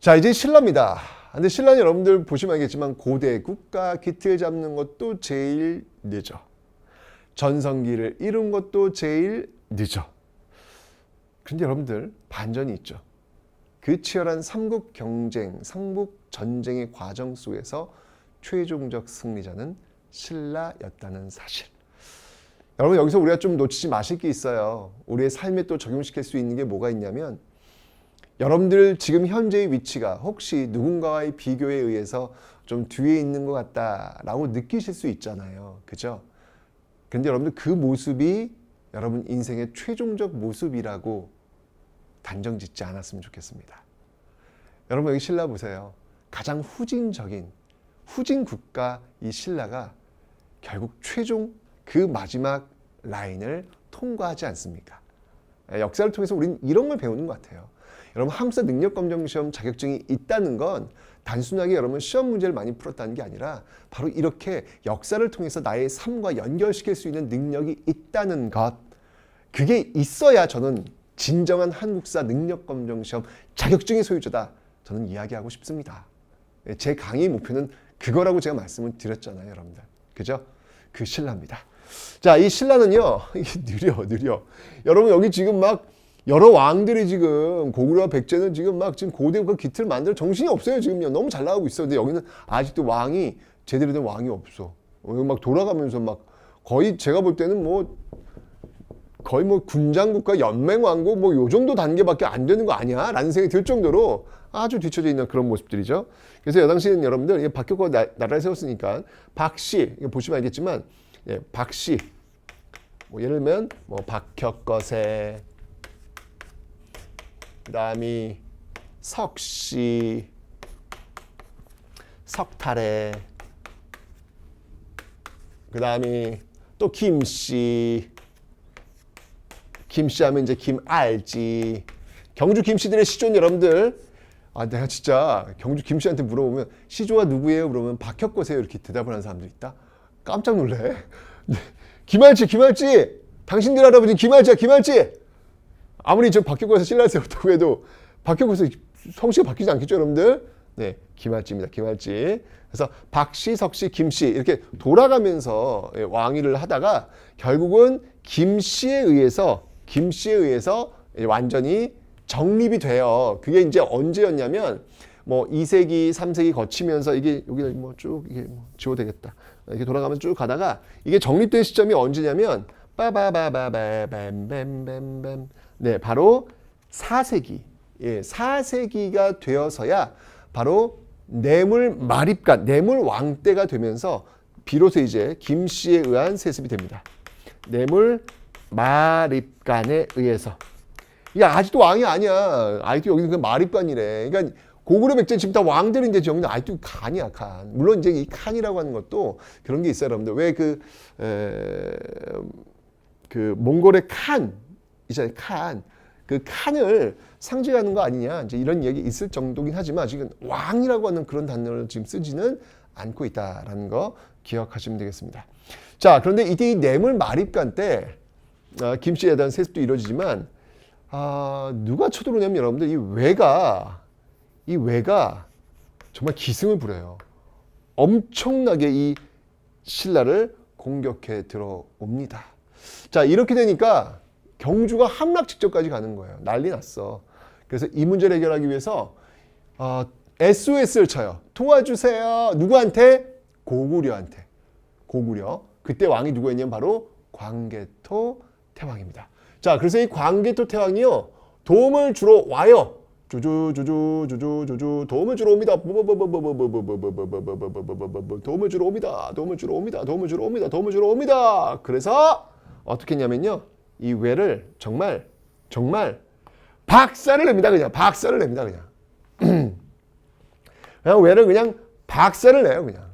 자 이제 신라입니다. 근데 신라는 여러분들 보시면 알겠지만 고대 국가 기틀 잡는 것도 제일 늦어. 전성기를 이룬 것도 제일 늦어. 근데 여러분들 반전이 있죠. 그 치열한 삼국 경쟁, 삼국 전쟁의 과정 속에서 최종적 승리자는 신라였다는 사실. 여러분 여기서 우리가 좀 놓치지 마실 게 있어요. 우리의 삶에 또 적용시킬 수 있는 게 뭐가 있냐면 여러분들 지금 현재의 위치가 혹시 누군가와의 비교에 의해서 좀 뒤에 있는 것 같다라고 느끼실 수 있잖아요. 그죠? 근데 여러분들 그 모습이 여러분 인생의 최종적 모습이라고 단정 짓지 않았으면 좋겠습니다. 여러분 여기 신라 보세요. 가장 후진적인 후진 국가 이 신라가 결국 최종 그 마지막 라인을 통과하지 않습니까? 예, 역사를 통해서 우리는 이런 걸 배우는 것 같아요. 여러분 한국사 능력 검정 시험 자격증이 있다는 건 단순하게 여러분 시험 문제를 많이 풀었다는 게 아니라 바로 이렇게 역사를 통해서 나의 삶과 연결시킬 수 있는 능력이 있다는 것 그게 있어야 저는 진정한 한국사 능력 검정 시험 자격증의 소유자다 저는 이야기하고 싶습니다. 예, 제 강의 목표는 그거라고 제가 말씀을 드렸잖아요, 여러분들. 그죠? 그 신라입니다. 자, 이 신라는요, 이게 느려, 느려. 여러분, 여기 지금 막 여러 왕들이 지금 고구려와 백제는 지금 막 지금 고대국가 기틀 만들 정신이 없어요, 지금요. 너무 잘 나가고 있어. 근데 여기는 아직도 왕이 제대로 된 왕이 없어. 막 돌아가면서 막 거의 제가 볼 때는 뭐 거의 뭐 군장국가 연맹왕국 뭐 요 정도 단계밖에 안 되는 거 아니야? 라는 생각이 들 정도로 아주 뒤처져 있는 그런 모습들이죠. 그래서 여 당시에는 여러분들 박혁과 나라를 세웠으니까 박씨 이거 보시면 알겠지만 예, 박씨 뭐 예를 들면 뭐 박혁거세 그다음이 석씨 석탈해 그다음이 또 김씨. 김씨 하면 이제 김알지. 경주 김씨들의 시조는 여러분들 아 내가 진짜 경주 김씨한테 물어보면 시조가 누구예요? 그러면 박혁거세요. 이렇게 대답을 하는 사람도 있다. 깜짝 놀래. 김알지 김알지? 당신들 할아버지 김알지야 김알지 아무리 저 박혁거세 신라를 세웠다고 해도 박혁거세 성씨가 바뀌지 않겠죠 여러분들 네 김알지입니다 김알지 그래서 박씨 석씨 김씨 이렇게 돌아가면서 예, 왕위를 하다가 결국은 김씨에 의해서 김씨에 의해서 완전히 정립이 돼요. 그게 이제 언제였냐면 뭐 2세기, 3세기 거치면서 이게 여기 뭐쭉 이게 뭐 지워 되겠다. 이렇게 돌아가면 쭉 가다가 이게 정립된 시점이 언제냐면 빠바바바바밤밤밤밤 네, 바로 4세기. 예, 4세기가 되어서야 바로 뇌물 마립간, 뇌물 왕때가 되면서 비로소 이제 김 씨에 의한 세습이 됩니다. 뇌물 마립간에 의해서. 이게 아직도 왕이 아니야. 아직도 여기는 그 마립간이래. 그러니까 고구려 백제 지금 다 왕들인데 여기는 아직도 칸이야, 칸. 물론 이제 이 칸이라고 하는 것도 그런 게 있어요, 여러분들. 왜 그, 에, 그 몽골의 칸, 있잖아요, 칸. 그 칸을 상징하는 거 아니냐. 이제 이런 얘기 있을 정도긴 하지만 지금 왕이라고 하는 그런 단어를 지금 쓰지는 않고 있다라는 거 기억하시면 되겠습니다. 자, 그런데 이때 이 뇌물 마립간 때 어, 김씨에 대한 세습도 이루어지지만 아, 누가 쳐들어오냐면 여러분들 이 외가 이 외가 정말 기승을 부려요. 엄청나게 이 신라를 공격해 들어옵니다. 자, 이렇게 되니까 경주가 함락 직전까지 가는 거예요. 난리 났어. 그래서 이 문제를 해결하기 위해서 어, SOS를 쳐요. 도와주세요. 누구한테? 고구려한테. 고구려. 그때 왕이 누구였냐면 바로 광개토 태왕입니다. 자, 그래서 이 광개토 태왕이요. 도움을 주러 와요. 주주 도움을 주러 옵니다. 도움을 주러 옵니다. 도움을 주러 옵니다. 도움을 주러 옵니다. 도움을 주러 옵니다. 그래서 어떻게 했냐면요. 이 외를 정말 정말 박살을 냅니다. 그냥 박살을 냅니다. 그냥. 그냥 외를 그냥 박살을 내요. 그냥.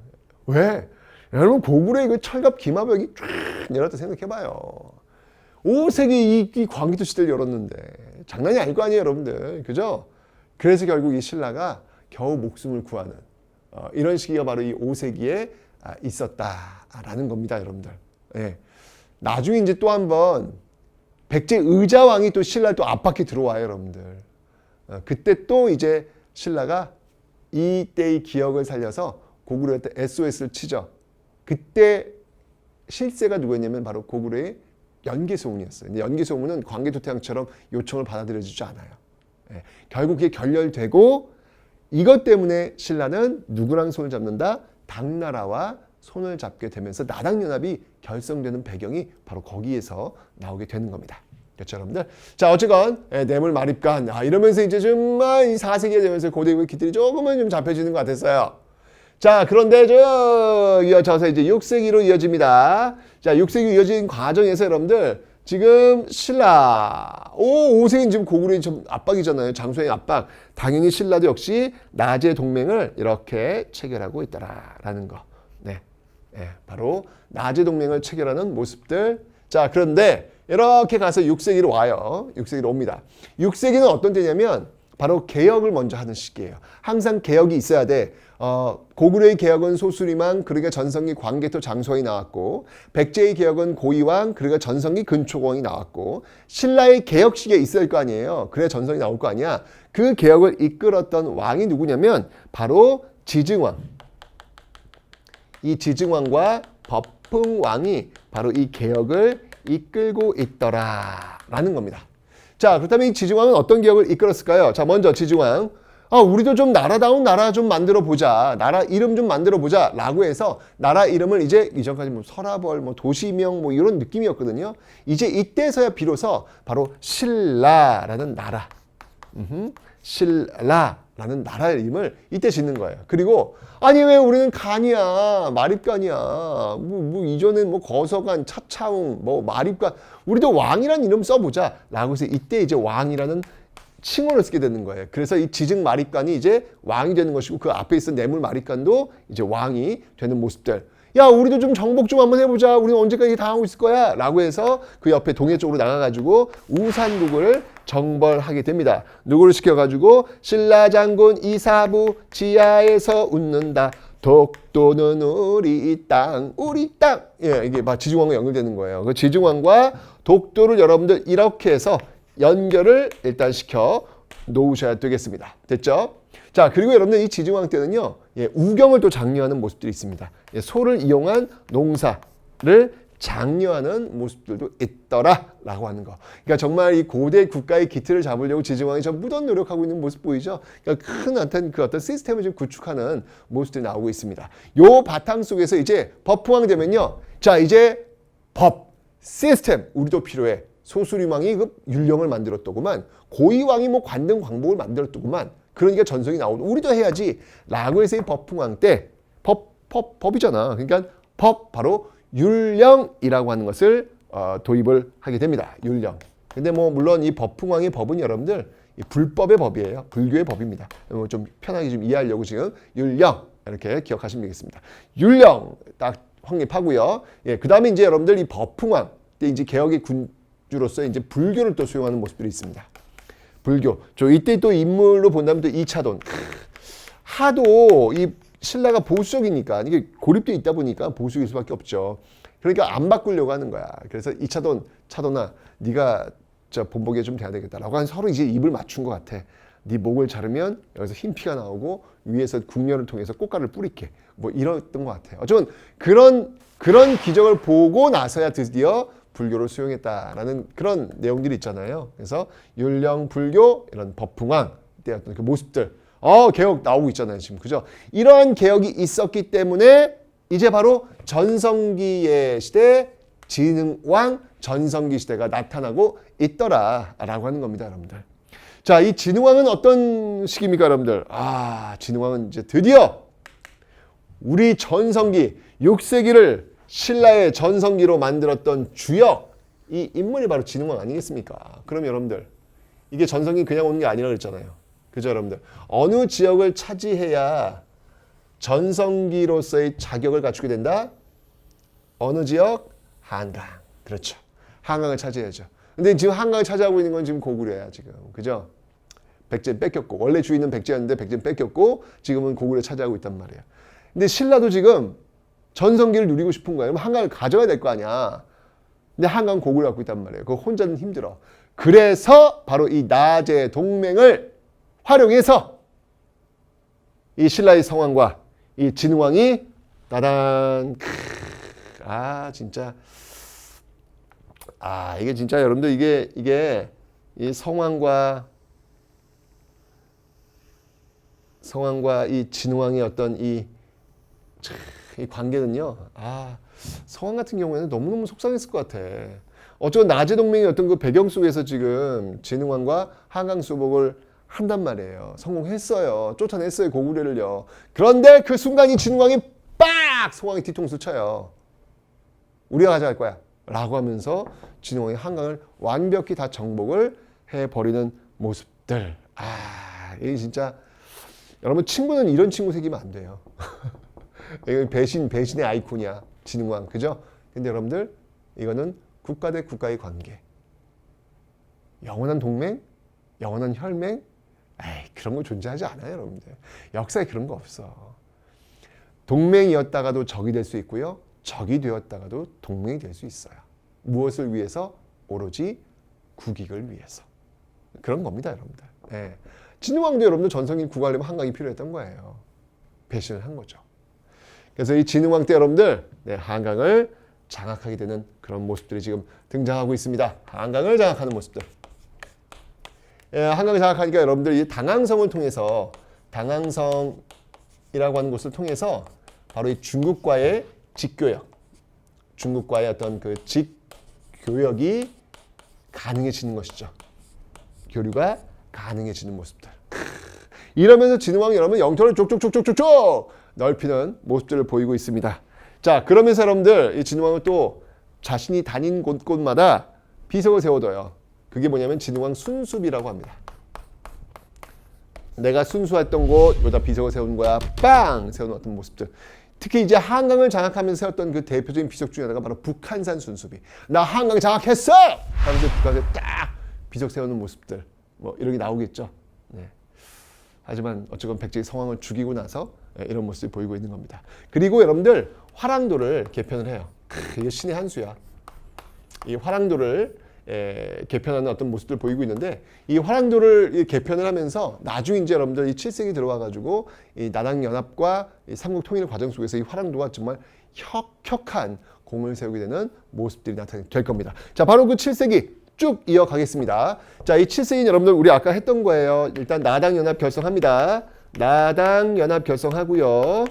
왜? 여러분 고구려의 그 철갑 기마벽이 쫙 열었다 생각해봐요. 5세기 이, 이 광기도 시대를 열었는데 장난이 아닐 거 아니에요, 여러분들. 그죠? 그래서 결국 이 신라가 겨우 목숨을 구하는 어, 이런 시기가 바로 이 5세기에 아, 있었다라는 겁니다, 여러분들. 예. 나중에 이제 또 한번 백제 의자왕이 또 신라를 또 압박해 들어와요, 여러분들. 어, 그때 또 이제 신라가 이때의 기억을 살려서 고구려한테 SOS를 치죠. 그때 실세가 누구였냐면 바로 고구려의 연개소문이었어요. 연개소문은 광개토태왕처럼 요청을 받아들여지지 않아요. 예, 결국 그게 결렬되고 이것 때문에 신라는 누구랑 손을 잡는다? 당나라와 손을 잡게 되면서 나당연합이 결성되는 배경이 바로 거기에서 나오게 되는 겁니다. 그렇죠, 여러분들? 자, 어쨌건 예, 뇌물 마립간 아, 이러면서 이제 정말 이 4세기가 되면서 고대의 기틀이 조금은 좀 잡혀지는 것 같았어요. 자, 그런데 저 이어져서 이제 6세기로 이어집니다. 자, 6세기 이어진 과정에서 여러분들 지금 신라 오 5세기는 지금 고구려의 좀 압박이잖아요. 장소의 압박. 당연히 신라도 역시 나제 동맹을 이렇게 체결하고 있다라는 거. 네. 예, 바로 나제 동맹을 체결하는 모습들. 자, 그런데 이렇게 가서 6세기로 와요. 6세기로 옵니다. 6세기는 어떤 때냐면 바로 개혁을 먼저 하는 시기예요. 항상 개혁이 있어야 돼. 어, 고구려의 개혁은 소수리만 그러니까 전성기 광개토 장소왕이 나왔고 백제의 개혁은 고이왕 그러니까 전성기 근초공이 나왔고 신라의 개혁 시기에 있을 거 아니에요. 그래야 전성이 나올 거 아니야. 그 개혁을 이끌었던 왕이 누구냐면 바로 지증왕. 이 지증왕과 법흥왕이 바로 이 개혁을 이끌고 있더라라는 겁니다. 자, 그렇다면 이 지증왕은 어떤 개혁을 이끌었을까요? 자, 먼저 지증왕. 아, 우리도 좀 나라다운 나라 좀 만들어 보자. 나라 이름 좀 만들어 보자. 라고 해서 나라 이름을 이제 이전까지 뭐 서라벌, 뭐 도시명 뭐 이런 느낌이었거든요. 이제 이때서야 비로소 바로 신라라는 나라. 음흠, 신라 라는 나라 이름을 이때 짓는 거예요. 그리고 아니 왜 우리는 간이야 마립간이야 뭐, 뭐 이전엔 뭐 거서간 차차웅 뭐 마립간 우리도 왕이라는 이름 써보자 라고 해서 이때 이제 왕이라는 칭호를 쓰게 되는 거예요. 그래서 이 지증 마립간이 이제 왕이 되는 것이고 그 앞에 있던 뇌물 마립간도 이제 왕이 되는 모습들. 야, 우리도 좀 정복 좀 한번 해보자. 우리는 언제까지 당하고 있을 거야. 라고 해서 그 옆에 동해 쪽으로 나가가지고 우산국을 정벌하게 됩니다. 누구를 시켜가지고 신라 장군 이사부 지하에서 웃는다. 독도는 우리 땅, 우리 땅. 예, 이게 막 지중왕과 연결되는 거예요. 그 지중왕과 독도를 여러분들 이렇게 해서 연결을 일단 시켜 놓으셔야 되겠습니다. 됐죠? 자, 그리고 여러분들 이 지중왕 때는요, 예, 우경을 또 장려하는 모습들이 있습니다. 예, 소를 이용한 농사를 장려하는 모습들도 있더라라고 하는 거. 그러니까 정말 이 고대 국가의 기틀을 잡으려고 지중왕이 전 무던 노력하고 있는 모습 보이죠? 그러니까 큰 어떤 그 어떤 시스템을 좀 구축하는 모습들이 나오고 있습니다. 요 바탕 속에서 이제 법흥왕 되면요, 자 이제 법 시스템 우리도 필요해. 소수림왕이 그 율령을 만들었더구만 고이왕이 뭐 관등 광복을 만들었더구만 그러니까 전성이 나오고 우리도 해야지 라고 해서 이 법흥왕 때 법, 법, 법이잖아 그러니까 법 바로 율령이라고 하는 것을 어, 도입을 하게 됩니다 율령 근데 뭐 물론 이 법흥왕의 법은 여러분들 이 불법의 법이에요 불교의 법입니다 어, 좀 편하게 좀 이해하려고 지금 율령 이렇게 기억하시면 되겠습니다 율령 딱 확립하고요 예, 그 다음에 이제 여러분들 이 법흥왕 때 이제 개혁의 군 주로서 이제 불교를 또 수용하는 모습들이 있습니다. 불교. 저 이때 또 인물로 본다면 또 이차돈. 하도 이 신라가 보수적이니까 이게 고립돼 있다 보니까 보수일 수밖에 없죠. 그러니까 안 바꾸려고 하는 거야. 그래서 이 차돈, 차돈아, 네가 저 본보기에 좀 돼야 되겠다라고 한 서로 이제 입을 맞춘 것 같아. 네 목을 자르면 여기서 흰 피가 나오고 위에서 국면을 통해서 꽃가루를 뿌릴게. 뭐 이랬던 것 같아요. 어쩌면 그런 그런 기적을 보고 나서야 드디어 불교를 수용했다라는 그런 내용들이 있잖아요. 그래서 율령 불교 이런 법풍왕 때였던 그 모습들, 어 개혁 나오고 있잖아요 지금 그죠? 이러한 개혁이 있었기 때문에 이제 바로 전성기의 시대 진흥왕 전성기 시대가 나타나고 있더라라고 하는 겁니다, 여러분들. 자, 이 진흥왕은 어떤 시기입니까, 여러분들? 아, 진흥왕은 이제 드디어 우리 전성기 6세기를 신라의 전성기로 만들었던 주역 이 인물이 바로 진흥왕 아니겠습니까? 그럼 여러분들 이게 전성기 그냥 오는 게 아니라 그랬잖아요. 그죠 여러분들? 어느 지역을 차지해야 전성기로서의 자격을 갖추게 된다? 어느 지역? 한강. 그렇죠. 한강을 차지해야죠. 근데 지금 한강을 차지하고 있는 건 지금 고구려야 지금. 그죠? 백제 뺏겼고 원래 주인은 백제였는데 백제는 뺏겼고 지금은 고구려 차지하고 있단 말이에요. 근데 신라도 지금 전성기를 누리고 싶은 거예요. 그럼 한강을 가져야 될 거 아니야. 근데 한강 고구려 갖고 있단 말이에요. 그거 혼자는 힘들어. 그래서 바로 이 나제 동맹을 활용해서 이 신라의 성왕과 이 진흥왕이 나단 크, 아 진짜 아 이게 진짜 여러분들 이게 이게 이 성왕과 성왕과 이 진흥왕의 어떤 이, 참, 이 관계는요. 아 성왕 같은 경우에는 너무너무 속상했을 것 같아. 어쩌면 나제 동맹의 어떤 그 배경 속에서 지금 진흥왕과 한강 수복을 한단 말이에요. 성공했어요. 쫓아냈어요 고구려를요. 그런데 그 순간이 진흥왕이 빡 성왕이 뒤통수 쳐요. 우리가 가져갈 거야. 라고 하면서 진흥왕이 한강을 완벽히 다 정복을 해버리는 모습들. 아, 이게 진짜 여러분 친구는 이런 친구 생기면 안 돼요. 이거 배신 배신의 아이콘이야 진흥왕 그죠? 근데 여러분들 이거는 국가 대 국가의 관계. 영원한 동맹, 영원한 혈맹, 에이 그런 거 존재하지 않아요 여러분들. 역사에 그런 거 없어. 동맹이었다가도 적이 될 수 있고요. 적이 되었다가도 동맹이 될 수 있어요. 무엇을 위해서? 오로지 국익을 위해서. 그런 겁니다, 여러분들. 예. 진흥왕도 여러분들 전성기 구가려면 한강이 필요했던 거예요. 배신을 한 거죠. 그래서 이 진흥왕 때 여러분들 네, 한강을 장악하게 되는 그런 모습들이 지금 등장하고 있습니다. 한강을 장악하는 모습들. 예, 한강을 장악하니까 여러분들 이 당항성을 통해서 당항성이라고 하는 곳을 통해서 바로 이 중국과의 직교역, 중국과의 어떤 그 직교역이 가능해지는 것이죠. 교류가 가능해지는 모습들. 크, 이러면서 진흥왕이 여러분 영토를 쪽쪽쪽쪽쪽쪽 넓히는 모습들을 보이고 있습니다. 자, 그러면서 여러분들 이 진흥왕은 또 자신이 다닌 곳곳마다 비석을 세워둬요. 그게 뭐냐면 진흥왕 순수비라고 합니다. 내가 순수했던 곳 여기다 비석을 세우는 거야. 빵 세워놓았던 모습들. 특히 이제 한강을 장악하면서 세웠던 그 대표적인 비석 중에 하나가 바로 북한산 순수비. 나 한강 장악했어! 하면서 북한에 딱 비석 세우는 모습들. 뭐 이런 게 나오겠죠. 네. 하지만 어쨌건 백제의 성왕을 죽이고 나서 예, 이런 모습이 보이고 있는 겁니다. 그리고 여러분들 화랑도를 개편을 해요. 크, 이게 신의 한 수야. 이 화랑도를 에, 개편하는 어떤 모습들 보이고 있는데 이 화랑도를 이 개편을 하면서 나중에 이제 여러분들 이 칠색이 들어와 가지고 이 나당 연합과 이 삼국 통일 과정 속에서 이 화랑도가 정말 혁혁한 공을 세우게 되는 모습들이 나타날 겁니다. 자, 바로 그 칠색이 쭉 이어가겠습니다. 자, 이 칠색이 여러분들 우리 아까 했던 거예요. 일단 나당 연합 결성합니다. 나당 연합 결성하고요.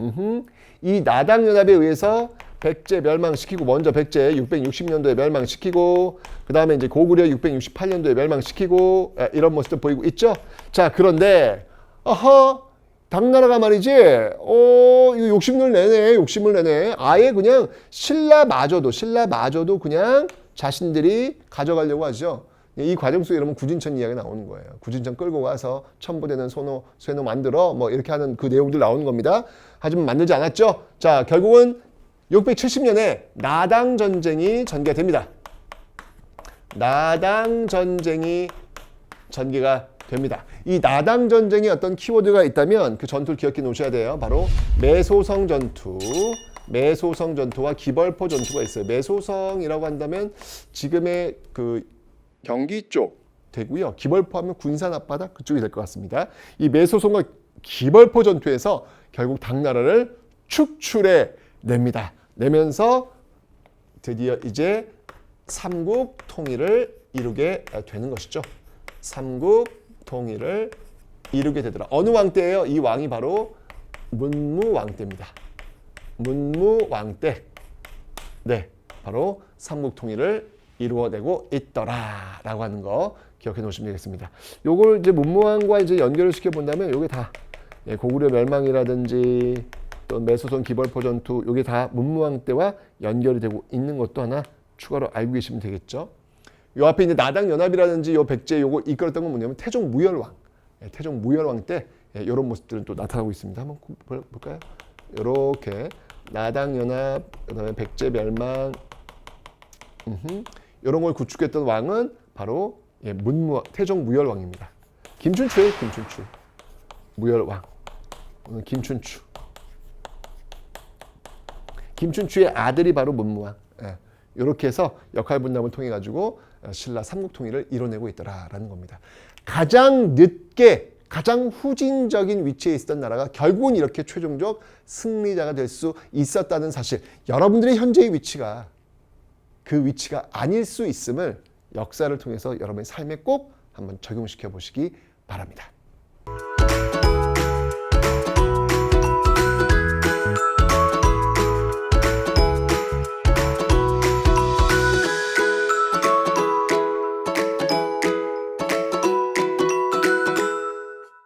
음흠. 이 나당 연합에 의해서 백제 멸망시키고 먼저 백제 660년도에 멸망시키고 그 다음에 이제 고구려 668년도에 멸망시키고 에, 이런 모습도 보이고 있죠. 자 그런데 아하 당나라가 말이지 어 이거 욕심을 내네 욕심을 내네 아예 그냥 신라마저도 신라마저도 그냥 자신들이 가져가려고 하죠. 이 과정 속에 여러분 구진천 이야기 나오는 거예요. 구진천 끌고 가서 첨부되는 소노, 쇠노 만들어 뭐 이렇게 하는 그 내용들 나오는 겁니다. 하지만 만들지 않았죠. 자 결국은 670년에 나당 전쟁이 전개됩니다. 나당 전쟁이 전개가 됩니다. 이 나당 전쟁에 어떤 키워드가 있다면 그 전투를 기억해 놓으셔야 돼요. 바로 매소성 전투. 매소성 전투와 기벌포 전투가 있어요. 매소성이라고 한다면 지금의 그 경기 쪽 되고요. 기벌포 하면 군산 앞바다 그쪽이 될 것 같습니다. 이 매소성과 기벌포 전투에서 결국 당나라를 축출해 냅니다. 내면서 드디어 이제 삼국 통일을 이루게 되는 것이죠. 삼국 통일을 이루게 되더라. 어느 왕 때예요? 이 왕이 바로 문무왕 때입니다. 문무왕 때. 네, 바로 삼국 통일을 이루어내고 있더라라고 하는 거 기억해 놓으시면 되겠습니다. 요걸 이제 문무왕과 이제 연결을 시켜 본다면 요게 다 예, 고구려 멸망이라든지 또 매소선 기벌포 전투 요게 다 문무왕 때와 연결이 되고 있는 것도 하나 추가로 알고 계시면 되겠죠. 요 앞에 이제 나당 연합이라든지 요 백제 요거 이끌었던 건 뭐냐면 태종 무열왕. 예, 태종 무열왕 때 예, 이런 모습들은 또 나타나고 있습니다. 한번 볼- 볼까요? 이렇게 나당 연합, 그다음에 백제 멸망, 이런 걸 구축했던 왕은 바로 예, 문무 태종 무열왕입니다. 김춘추예요, 김춘추. 무열왕. 오늘 김춘추. 김춘추의 아들이 바로 문무왕. 예, 이렇게 해서 역할 분담을 통해 가지고 어, 신라 삼국 통일을 이뤄내고 있더라라는 겁니다. 가장 늦게 가장 후진적인 위치에 있었던 나라가 결국은 이렇게 최종적 승리자가 될 수 있었다는 사실. 여러분들의 현재의 위치가 그 위치가 아닐 수 있음을 역사를 통해서 여러분의 삶에 꼭 한번 적용시켜 보시기 바랍니다.